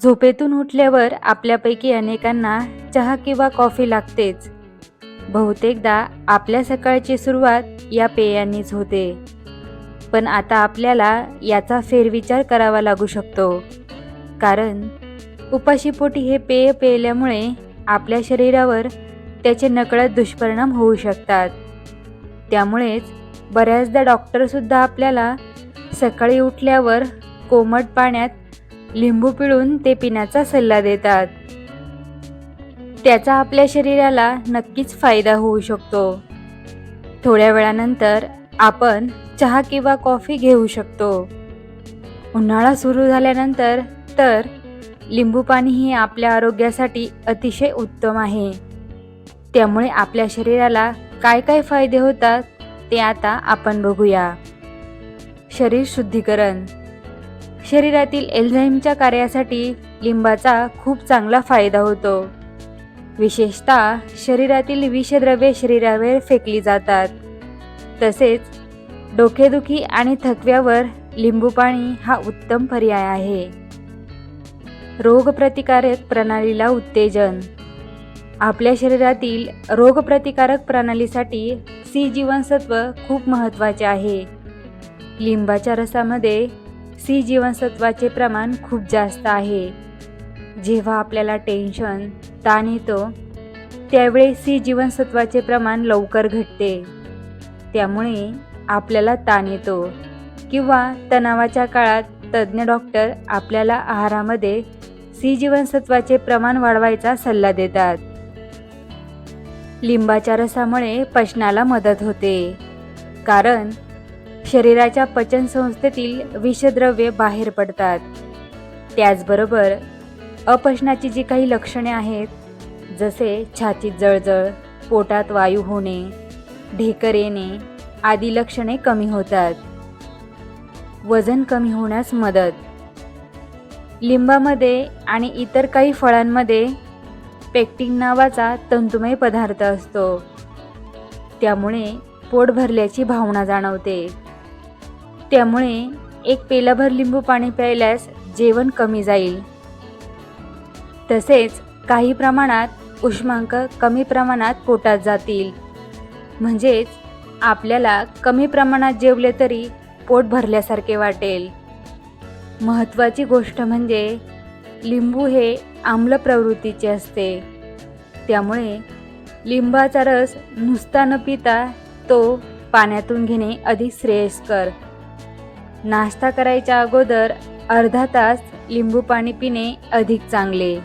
झोपेतून उठल्यावर आपल्यापैकी अनेकांना चहा किंवा कॉफी लागतेच. बहुतेकदा आपल्या सकाळची सुरुवात या पेयांनीच होते. पण आता आपल्याला याचा फेरविचार करावा लागू शकतो. कारण उपाशीपोटी हे पेय पेल्यामुळे आपल्या शरीरावर त्याचे नकळत दुष्परिणाम होऊ शकतात. त्यामुळेच बऱ्याचदा डॉक्टरसुद्धा आपल्याला सकाळी उठल्यावर कोमट पाण्यात लिंबू पिळून ते पिण्याचा सल्ला देतात. त्याचा आपल्या शरीराला नक्कीच फायदा होऊ शकतो. थोड्या वेळानंतर आपण चहा किंवा कॉफी घेऊ शकतो. उन्हाळा सुरू झाल्यानंतर तर लिंबू पाणी हे आपल्या आरोग्यासाठी अतिशय उत्तम आहे. त्यामुळे आपल्या शरीराला काय काय फायदे होतात ते आता आपण बघूया. शरीर शुद्धीकरण. शरीरातील एल्झाईमच्या कार्यासाठी लिंबाचा खूप चांगला फायदा होतो. विशेषतः शरीरातील विषद्रव्ये शरीरावर फेकली जातात. तसेच डोकेदुखी आणि थकव्यावर लिंबू पाणी हा उत्तम पर्याय आहे. रोगप्रतिकारक प्रणालीला उत्तेजन. आपल्या शरीरातील रोगप्रतिकारक प्रणालीसाठी सी जीवनसत्व खूप महत्त्वाचे आहे. लिंबाच्या रसामध्ये सी जीवनसत्वाचे प्रमाण खूप जास्त आहे. जेव्हा आपल्याला टेन्शन ताण येतो त्यावेळी सी जीवनसत्वाचे प्रमाण लवकर घटते. त्यामुळे आपल्याला ताण येतो किंवा तणावाच्या काळात तज्ज्ञ डॉक्टर आपल्याला आहारामध्ये सी जीवनसत्वाचे प्रमाण वाढवायचा सल्ला देतात. लिंबाच्या रसामुळे पचनाला मदत होते. कारण शरीराच्या पचनसंस्थेतील विषद्रव्ये बाहेर पडतात. त्याचबरोबर अपचनाची जी काही लक्षणे आहेत जसे छातीत जळजळ पोटात वायू होणे ढेकर येणे आदी लक्षणे कमी होतात. वजन कमी होण्यास मदत. लिंबामध्ये आणि इतर काही फळांमध्ये पेक्टिन नावाचा तंतुमय पदार्थ असतो. त्यामुळे पोट भरल्याची भावना जाणवते. त्यामुळे एक पेलाभर लिंबू पाणी प्यायल्यास जेवण कमी जाईल. तसेच काही प्रमाणात उष्मांक कमी प्रमाणात पोटात जातील. म्हणजेच आपल्याला कमी प्रमाणात जेवले तरी पोट भरल्यासारखे वाटेल. महत्त्वाची गोष्ट म्हणजे लिंबू हे आम्ल प्रवृत्तीचे असते. त्यामुळे लिंबाचा रस नुसता न पिता तो पाण्यातून घेणे अधिक श्रेयस्कर. नाश्ता करायच्या अगोदर अर्धा तास लिंबू पाणी पिणे अधिक चांगले.